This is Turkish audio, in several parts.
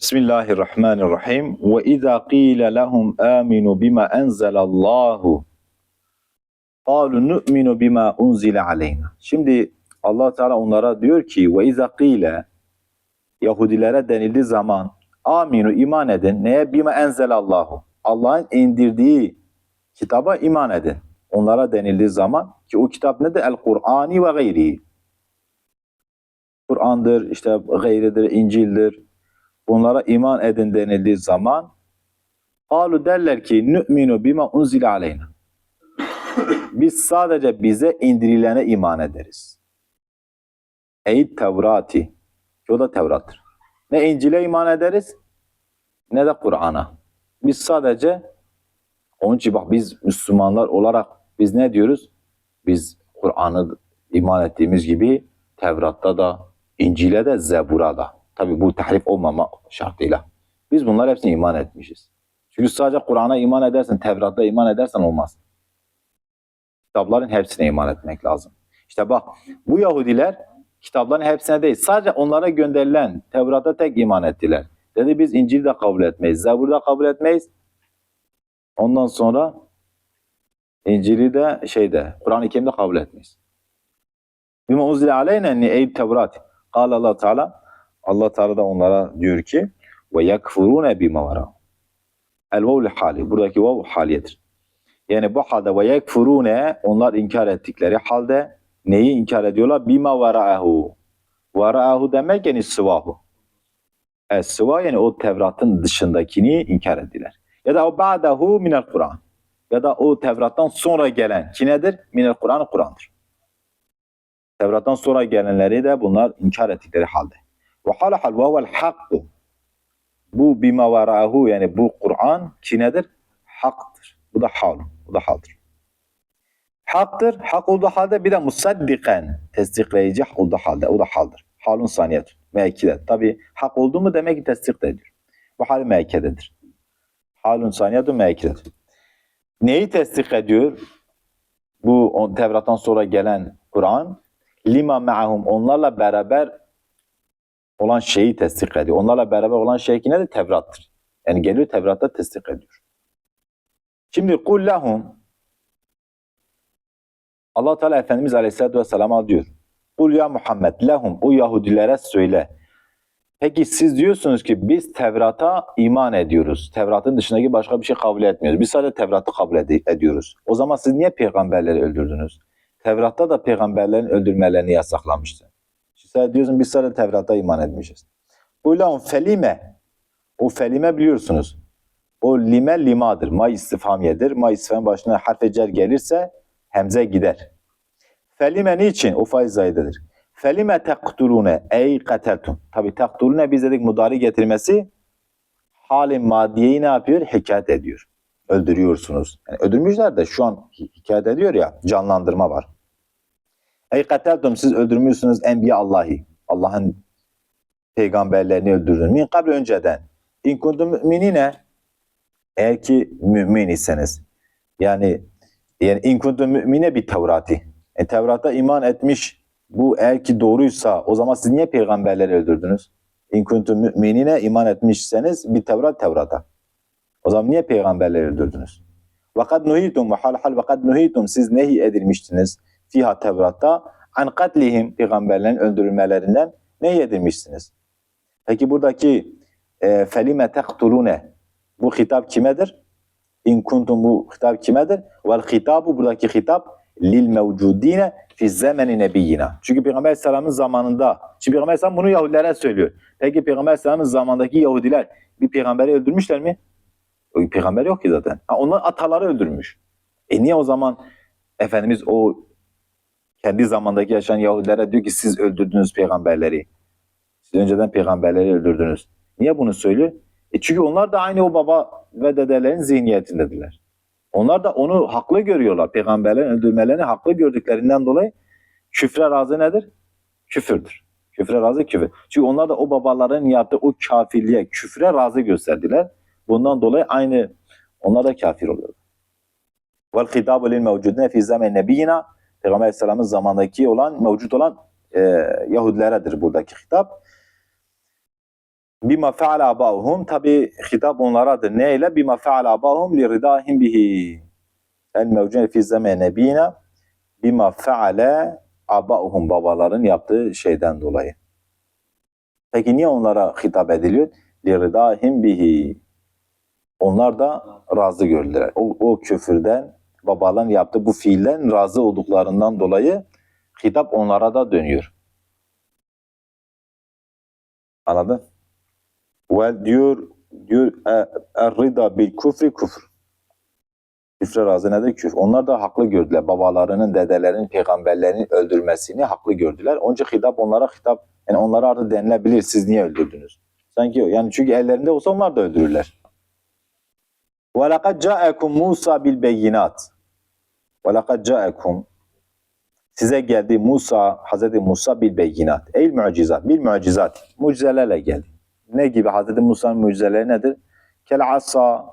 Bismillahirrahmanirrahim. Ve izâ qîle lehum âminu bima enzelallâhu. Kâlu nu'minu bima unzile aleyna. Şimdi allah Teala onlara diyor ki ve izâ qîle Yahudilere denildiği zaman aminu iman edin. Neye? Bima enzelallahu. Allah'ın indirdiği kitaba iman edin. Onlara denildiği zaman ki o kitap nedir? El-Kur'ani ve gayri. Kur'an'dır, işte gayridir, İncil'dir, Bunlara iman edin denildiği zaman Kalu derler ki nü'minu bima unzile aleyna. Biz sadece bize indirilene iman ederiz. Ey Tevrati. O da Tevrat'tır. Ne İncil'e iman ederiz ne de Kur'an'a. Biz sadece onun için bak biz Müslümanlar olarak biz ne diyoruz? Biz Kur'an'ı iman ettiğimiz gibi Tevrat'ta da, İncil'e de, Zebur'a da. Tabi bu tahrif olmama şartıyla. Biz bunlar hepsine iman etmişiz. Çünkü sadece Kur'an'a iman edersen, Tevrat'ta iman edersen olmaz. Kitapların hepsine iman etmek lazım. İşte bak bu Yahudiler kitapların hepsine değil, sadece onlara gönderilen Tevrat'a tek iman ettiler. Dedi biz İncil'i de kabul etmeyiz, Zebur'u da kabul etmeyiz. Ondan sonra İncil'i de şeyde, Kur'an-ı Kerim'de kabul etmeyiz. Bima uzile aleyne ni ey Tevrat. Kâle Allah Teala Allah Teala da onlara diyor ki ve yekfurune bima vara. El vavl hali. Buradaki vav haliyedir. Yani bu halde ve yekfurune onlar inkar ettikleri halde neyi inkar ediyorlar? Bima vara'ahu. Vara'ahu demek yani sıvahu. Es sıva yani o Tevrat'ın dışındakini inkar ettiler. Ya da o ba'dahu minel Kur'an. Ya da o Tevrat'tan sonra gelen ki nedir? Minel Kur'an Kur'an'dır. Tevrat'tan sonra gelenleri de bunlar inkar ettikleri halde. Ve halahal vevel hakku. Bu bima varahu yani bu Kur'an ki nedir? Haktır. Bu da hal. Bu da haldır. Haktır. Hak olduğu halde bir de musaddiken tesdikleyici olduğu halde. O da haldır. Halun saniyet. Mekkide. Tabi hak oldu mu demek ki tesdik de ediyor. Bu hal Mekke'dedir. Halun saniyetun mekkededir. Neyi tesdik ediyor? Bu Tevrat'tan sonra gelen Kur'an lima ma'hum onlarla beraber olan şeyi tesdik ediyor. Onlarla beraber olan şey ki nedir? Tevrat'tır. Yani geliyor Tevrat'ta tesdik ediyor. Şimdi kul lahum Allah Teala Efendimiz Aleyhisselatü Vesselam'a diyor. Kul ya Muhammed lahum o Yahudilere söyle. Peki siz diyorsunuz ki biz Tevrat'a iman ediyoruz. Tevrat'ın dışındaki başka bir şey kabul etmiyoruz. Biz sadece Tevrat'ı kabul ed- ediyoruz. O zaman siz niye peygamberleri öldürdünüz? Tevrat'ta da peygamberlerin öldürmelerini yasaklamıştı. Siz diyorsun biz sadece Tevrat'a iman etmişiz. Bu lahum felime. O felime biliyorsunuz. O lime limadır. Ma istifamiyedir. Ma istifam başına harfe cer gelirse hemze gider. Felime niçin? O faiz zayidedir. Felime tektulune ey kateltum. Tabi tektulune biz dedik mudari getirmesi hali madiyeyi ne yapıyor? Hikayet ediyor. Öldürüyorsunuz. Yani öldürmüşler de şu an hi- hikayet ediyor ya canlandırma var. Ey kateltum siz öldürmüşsünüz enbiya Allahi. Allah'ın peygamberlerini öldürdün. Min kabl önceden. İn kuntum müminine eğer ki mümin iseniz. Yani yani in kuntum mümine bir Tevrati. E, Tevrat'a iman etmiş bu eğer ki doğruysa o zaman siz niye peygamberleri öldürdünüz? İn kuntum müminine iman etmişseniz bir Tevrat Tevrat'a. O zaman niye peygamberleri öldürdünüz? Vakat nuhitum ve hal hal vakat nuhitum siz nehi edilmiştiniz fiha Tevrat'ta an katlihim peygamberlerin öldürülmelerinden nehi edilmişsiniz? Peki buradaki e, felime tektulune bu hitap kimedir? İn kuntum bu hitap kimedir? Vel hitabu buradaki hitap lil mevcudine fi zemeni nebiyyina. Çünkü Peygamber Aleyhisselam'ın zamanında, çünkü Peygamber Aleyhisselam bunu Yahudilere söylüyor. Peki Peygamber Aleyhisselam'ın zamandaki Yahudiler bir peygamberi öldürmüşler mi? O peygamber yok ki zaten. Ha, onlar ataları öldürmüş. E niye o zaman Efendimiz o kendi zamandaki yaşayan Yahudilere diyor ki siz öldürdünüz peygamberleri. Siz önceden peygamberleri öldürdünüz. Niye bunu söylüyor? E çünkü onlar da aynı o baba ve dedelerin zihniyetindedirler. Onlar da onu haklı görüyorlar. Peygamberlerin öldürmelerini haklı gördüklerinden dolayı küfre razı nedir? Küfürdür. Küfre razı küfür. Çünkü onlar da o babaların yaptığı o kafirliğe, küfre razı gösterdiler. Bundan dolayı aynı onlar da kafir oluyor. Vel hitabu lil mevcudine fi Peygamber Aleyhisselam'ın zamandaki olan, mevcut olan e, Yahudileredir buradaki hitap. Bima fe'al abahum tabi hitap onlaradır. Neyle? Bima fe'al abahum li ridahim bihi. El mevcun fi zaman nebina bima fe'ale abahum babaların yaptığı şeyden dolayı. Peki niye onlara hitap ediliyor? Li ridahim bihi. Onlar da razı gördüler. O, o küfürden babaların yaptığı bu fiilden razı olduklarından dolayı hitap onlara da dönüyor. Anladın? Ve diyor diyor e, er-rida bil küfri küfür. Küfre razı nedir? Küfür. Onlar da haklı gördüler. Babalarının, dedelerinin, peygamberlerin öldürmesini haklı gördüler. İçin hitap onlara hitap, yani onlara artık denilebilir. Siz niye öldürdünüz? Sanki. Yani çünkü ellerinde olsa onlar da öldürürler. وَلَقَدْ جَاءَكُمْ Musa bil beyinat. وَلَقَدْ جَاءَكُمْ Size geldi Musa, Hazreti Musa bil beyinat. Ey mucizat, bil mucizat. Mucizelerle geldi. Ne gibi? Hazreti Musa'nın mucizeleri nedir? Kel asa,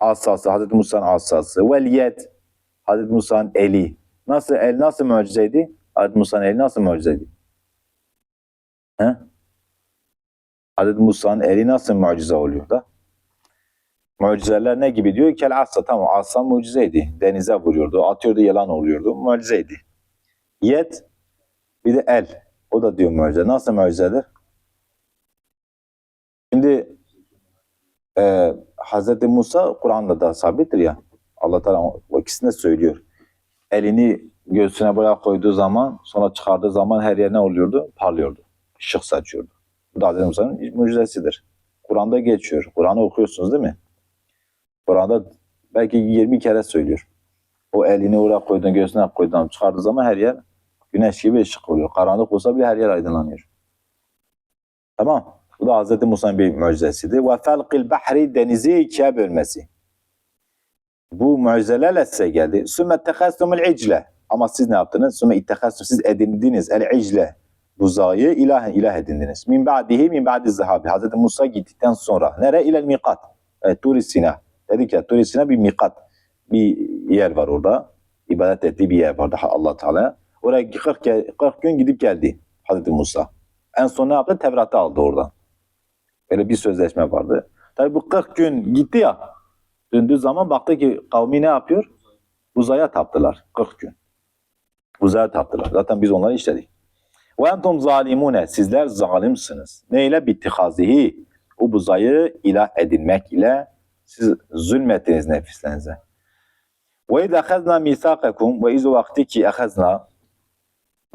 asası, Hazreti Musa'nın asası. Vel yed, Hazreti Musa'nın eli. Nasıl el, nasıl mucizeydi? Hazreti Musa'nın eli nasıl mucizeydi? He? Hazreti Musa'nın eli nasıl mucize oluyor da? Mucizeler ne gibi diyor? Kel asa tamam asa mucizeydi. Denize vuruyordu, atıyordu yalan oluyordu. Mucizeydi. Yed bir de el. O da diyor mucize. Nasıl mucizedir? Şimdi e, Hz. Musa Kur'an'da da sabittir ya. Allah Teala o ikisini söylüyor. Elini göğsüne böyle koyduğu zaman sonra çıkardığı zaman her yer ne oluyordu? Parlıyordu. Işık saçıyordu. Bu da Hz. Musa'nın mucizesidir. Kur'an'da geçiyor. Kur'an'ı okuyorsunuz değil mi? Kur'an'da belki 20 kere söylüyor. O elini oraya koyduğun, göğsüne koyduğun, çıkardığı zaman her yer güneş gibi ışık oluyor. Karanlık olsa bile her yer aydınlanıyor. Tamam. Bu da Hz. Musa'nın bir mucizesidir. Ve felqil bahri denizi ikiye bölmesi. Bu mucizelerle size geldi. Sümme tehastumul icle. Ama siz ne yaptınız? Sümme ittehastum. Siz edindiniz. El icle. Buzağı ilah, ilah edindiniz. Min ba'dihi min ba'di zahabi. Hz. Musa gittikten sonra. Nere? İlel mikat. Evet, Tur-i Sina. Dedik ya Tur-i Sina bir mikat. Bir yer var orada. İbadet ettiği bir yer vardı allah Teala. Oraya 40, ke- 40 gün gidip geldi Hz. Musa. En son ne yaptı? Tevrat'ı aldı oradan. Öyle bir sözleşme vardı. Tabi bu 40 gün gitti ya. Döndüğü zaman baktı ki kavmi ne yapıyor? Uzaya taptılar 40 gün. Uzaya taptılar. Zaten biz onları işledik. Ve entum zalimune. Sizler zalimsiniz. Neyle? Bittihazihi. O buzayı ilah edinmek ile siz zulmettiniz nefislerinize. Ve izâ khazna misâkakum ve izâ vakti ki ehazna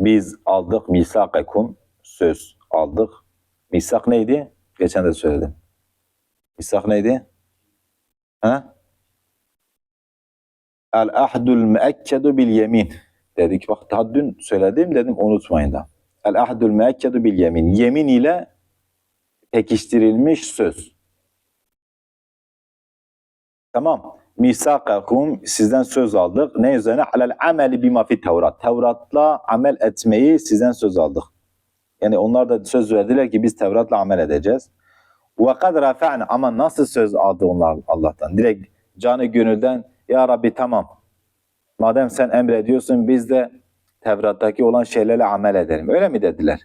biz aldık misâkakum söz aldık. Misak neydi? Geçen de söyledim. Misak neydi? Ha? El ahdul müekkedu bil yemin. Dedik bak daha dün söyledim dedim unutmayın da. El ahdul müekkedu bil yemin. Yemin ile pekiştirilmiş söz. Tamam. Misakakum sizden söz aldık. Ne üzerine? Alel ameli bima fi Tevrat. Tevrat'la amel etmeyi sizden söz aldık. Yani onlar da söz verdiler ki biz Tevrat'la amel edeceğiz. Ve kad rafa'na ama nasıl söz aldı onlar Allah'tan? Direkt canı gönülden ya Rabbi tamam. Madem sen emrediyorsun biz de Tevrat'taki olan şeylerle amel edelim. Öyle mi dediler?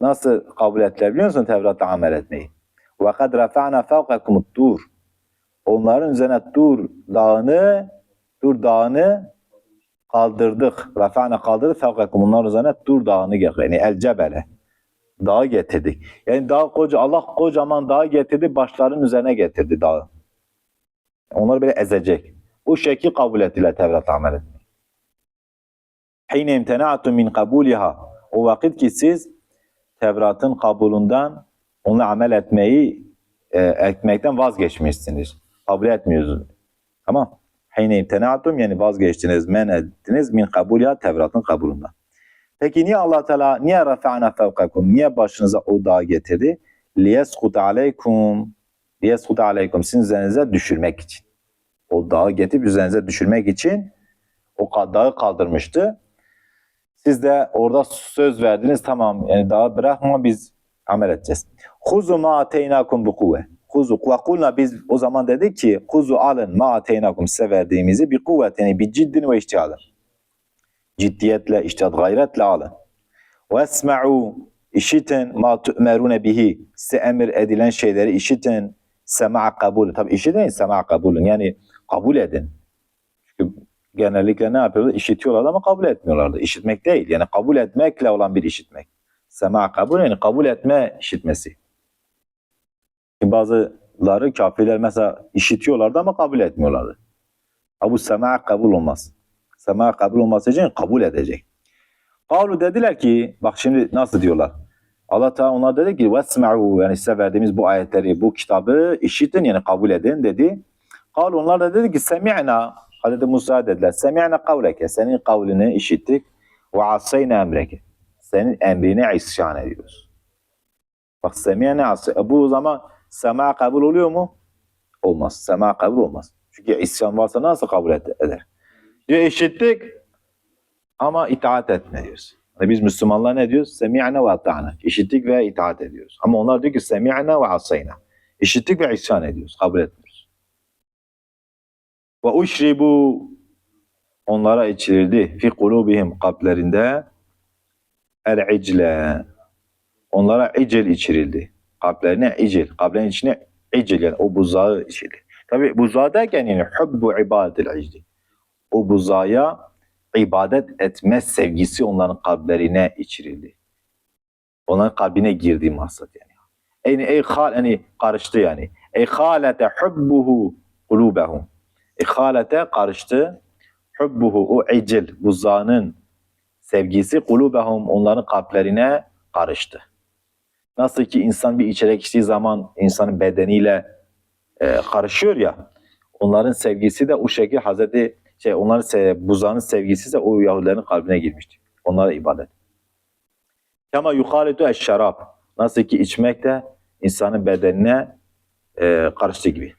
Nasıl kabul ettiler biliyor musun Tevrat'la amel etmeyi? Ve kad rafa'na fevkakumut tur. Onların üzerine Tur dağını Tur dağını kaldırdık. Rafa'na kaldırdık. Fevkakum onların üzerine Tur dağını getirdik. Yani el cebele. Dağı getirdik. Yani dağ koca Allah kocaman dağı getirdi. Başların üzerine getirdi dağı. Onları böyle ezecek. Bu şekil kabul ettiler Tevrat amel etmeyi. Hine imtena'tum min kabuliha. O vakit ki siz Tevrat'ın kabulünden onunla amel etmeyi e, etmekten vazgeçmişsiniz. Kabul etmiyorsunuz. Tamam. Hine imtena'tum yani vazgeçtiniz, men ettiniz min kabuliha Tevrat'ın kabulünden. Peki niye Allah Teala niye rafa'na fevkakum? Niye başınıza o dağı getirdi? Liyeskut aleykum. Liyeskut aleykum sizin üzerinize düşürmek için. O dağı getirip üzerinize düşürmek için o dağı kaldırmıştı. Siz de orada söz verdiniz tamam yani dağı bırakma biz amel edeceğiz. Huzu ma ateynakum bi kuvve. Huzu kulna biz o zaman dedik ki huzu alın ma ateynakum size verdiğimizi bir kuvvet yani bir ciddin ve iştihadın ciddiyetle, iştihat gayretle alın. Ve esma'u İşitin ma tu'merune bihi. Size emir edilen şeyleri işitin. Sema'a kabul. Tabi işitin sema'a kabulün. Yani kabul edin. Çünkü genellikle ne yapıyorlar? İşitiyorlar ama kabul etmiyorlardı. İşitmek değil. Yani kabul etmekle olan bir işitmek. Sema kabul yani kabul etme işitmesi. Bazıları kafirler mesela işitiyorlardı ama kabul etmiyorlardı. Bu sema kabul olmaz. Sema kabul olması için kabul edecek. Kavlu dediler ki bak şimdi nasıl diyorlar. Allah Teala onlar dedi ki vesma'u yani size verdiğimiz bu ayetleri, bu kitabı işitin yani kabul edin dedi. Kavlu onlar da dedi ki semi'na Hazreti Musa dediler. Semi'na kavleke senin kavlini işittik ve asayna emreke. Senin emrine isyan ediyoruz. Bak semi'na asay. Bu zaman sema kabul oluyor mu? Olmaz. Sema kabul olmaz. Çünkü isyan varsa nasıl kabul ed- eder? Diyor işittik ama itaat etmiyoruz. Yani biz Müslümanlar ne diyoruz? Semi'na ve ata'na. İşittik ve itaat ediyoruz. Ama onlar diyor ki semi'na ve asayna. İşittik ve isyan ediyoruz. Kabul etmiyoruz. Ve uşribu onlara içirildi fi kulubihim kalplerinde el icle onlara icil içirildi. Kalplerine icil. Kalplerin içine icil yani o buzağı içirildi. Tabi buzağı derken yani hubbu ibadetil icli. O buzağa ibadet etme sevgisi onların kalplerine içirildi. Onların kalbine girdiği maksat yani. Yani ey hal yani karıştı yani. Ey halete hubbuhu kulubehum. Ey halete karıştı. Hubbuhu o icil buzağının sevgisi kulubehum onların kalplerine karıştı. Nasıl ki insan bir içecek içtiği zaman insanın bedeniyle e, karışıyor ya. Onların sevgisi de o şekilde Hazreti şey onların se buzağının sevgisi de o Yahudilerin kalbine girmişti. Onlara ibadet. Kama yuhalitu eşşarab. Nasıl ki içmek de insanın bedenine e, karıştığı gibi.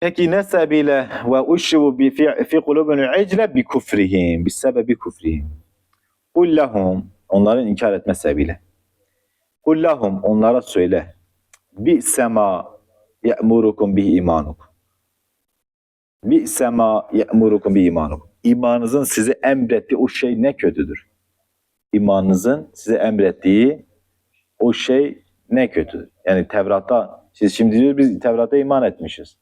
Peki ne sebebiyle ve uşşivu bi fi, kulubunu icle bi kufrihim. Bi sebebi kufrihim. Kul. Onların inkar etme sebebiyle. Kul lehum. Onlara söyle. Bi sema ye'murukum bihi imanukum. Bi sema ye'murukum bi imanukum. İmanınızın size emrettiği o şey ne kötüdür. İmanınızın size emrettiği o şey ne kötüdür. Yani Tevrat'ta, siz şimdi diyoruz biz Tevrat'a iman etmişiz.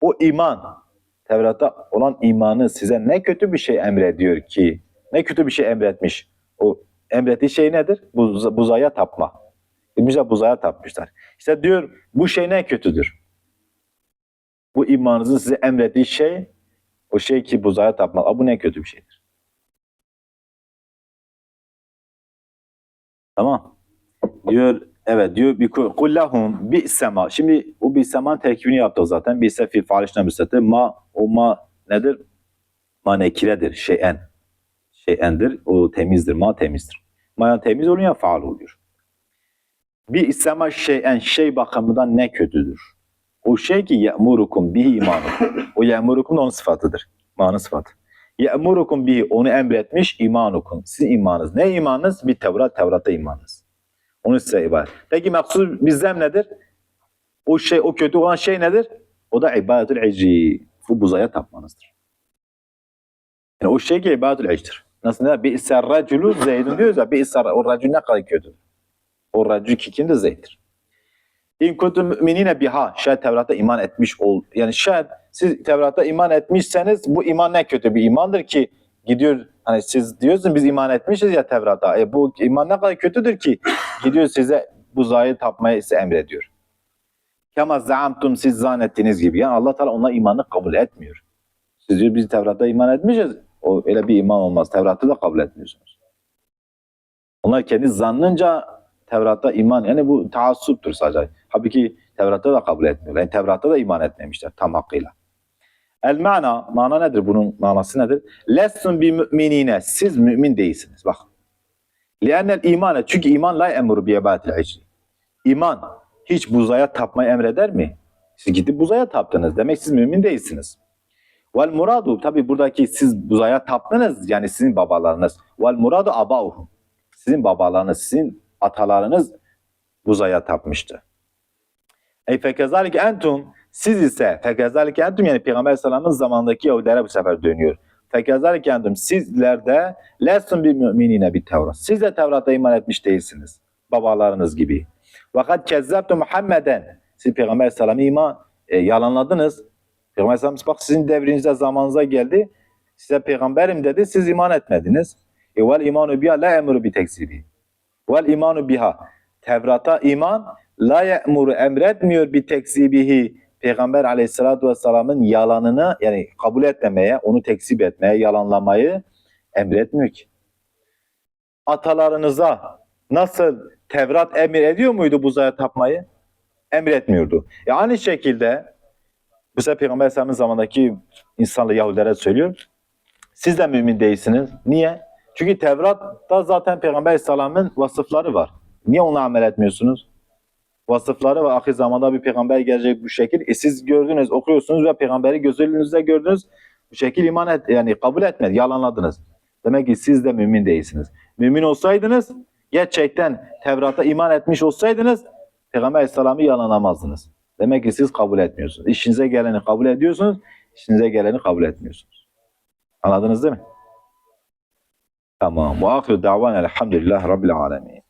O iman, Tevrat'ta olan imanı size ne kötü bir şey emrediyor ki, ne kötü bir şey emretmiş. O emrettiği şey nedir? Buz, buzaya tapma. Bize buzaya tapmışlar. İşte diyor bu şey ne kötüdür? Bu imanınızın size emrettiği şey, o şey ki buzaya tapmak. Aa, Bu ne kötü bir şeydir. Tamam. Diyor evet diyor bir kullahum bi sema. Şimdi o bir seman terkibini yaptık zaten. Bir fil faalişten bir Ma o ma nedir? Ma nekiredir. Şeyen. Şeyendir. O temizdir. Ma temizdir. Ma temiz oluyor faal oluyor. Bir isema şeyen şey bakımından ne kötüdür? O şey ki ye'murukum bihi imanukum. O ye'murukum da onun sıfatıdır. Ma'nın sıfatı. Ye'murukum bihi onu emretmiş imanukum. Sizin imanınız. Ne imanınız? Bir Tevrat, Tevrat'a imanınız. Onu size ibadet. Peki maksud bizden nedir? O şey, o kötü olan şey nedir? O da ibadetül ecri. Bu buzaya tapmanızdır. Yani o şey ki ibadetül ecdir. Nasıl ne? Bir isar raculu zeydun diyoruz ya. Bir isar o racul ne kadar kötü. O racul ki kimdir? Zeyddir. İn kuntum müminine biha. Şayet Tevrat'a iman etmiş ol. Yani şayet siz Tevrat'a iman etmişseniz bu iman ne kötü bir imandır ki gidiyor hani siz diyorsunuz biz iman etmişiz ya Tevrat'a. E bu iman ne kadar kötüdür ki gidiyor size buzağı tapmayı size emrediyor. Kema zaamtum siz zannettiniz gibi. Yani Allah Teala ona imanı kabul etmiyor. Siz diyor biz Tevrat'a iman etmişiz. O öyle bir iman olmaz. Tevrat'ı da kabul etmiyorsunuz. Onlar kendi zannınca Tevrat'ta iman yani bu taassuptur sadece. Halbuki Tevrat'ta da kabul etmiyorlar. Yani Tevrat'ta da iman etmemişler tam hakkıyla. El mana, mana nedir? Bunun manası nedir? Lessun bi müminine. Siz mümin değilsiniz. Bak. Liannel imane. Çünkü iman la emru bi ibadetil icri. İman hiç buzaya tapmayı emreder mi? Siz gidip buzaya taptınız. Demek siz mümin değilsiniz. Vel muradu tabi buradaki siz buzaya taptınız yani sizin babalarınız. Vel muradu abauhum. Sizin babalarınız, sizin atalarınız buzaya tapmıştı. Ey fekezalik entum siz ise fekezalik entum yani Peygamber Aleyhisselam'ın zamandaki Yahudilere bu sefer dönüyor. Fekezalike entum sizler de lestum bir müminine bir Tevrat. Siz de Tevrat'a iman etmiş değilsiniz. Babalarınız gibi. Fakat kezzeptu Muhammeden. Siz Peygamber Aleyhisselam'ı iman e, yalanladınız. Peygamber Aleyhisselam bak sizin devrinizde zamanınıza geldi. Size peygamberim dedi. Siz iman etmediniz. E vel imanu biha la emru bi tekzibi. Vel imanu biha. Tevrat'a iman la ye'muru emretmiyor bir tekzibihi. Peygamber aleyhissalatü vesselamın yalanını yani kabul etmemeye, onu tekzip etmeye, yalanlamayı emretmiyor ki. Atalarınıza nasıl Tevrat emir ediyor muydu buzaya tapmayı? Emretmiyordu. E aynı şekilde bu sefer Peygamber Aleyhisselam'ın zamandaki insanla Yahudilere söylüyor. Siz de mümin değilsiniz. Niye? Çünkü Tevrat'ta zaten Peygamber Aleyhisselam'ın vasıfları var. Niye ona amel etmiyorsunuz? Vasıfları ve ahir zamanda bir peygamber gelecek bu şekil. E siz gördünüz, okuyorsunuz ve peygamberi göz önünüzde gördünüz. Bu şekil iman et, yani kabul etmedi, yalanladınız. Demek ki siz de mümin değilsiniz. Mümin olsaydınız, gerçekten Tevrat'a iman etmiş olsaydınız, Peygamber Aleyhisselam'ı yalanlamazdınız. Demek ki siz kabul etmiyorsunuz. İşinize geleni kabul ediyorsunuz, işinize geleni kabul etmiyorsunuz. Anladınız değil mi? Tamam. Ve ahiru davan elhamdülillah rabbil alemin.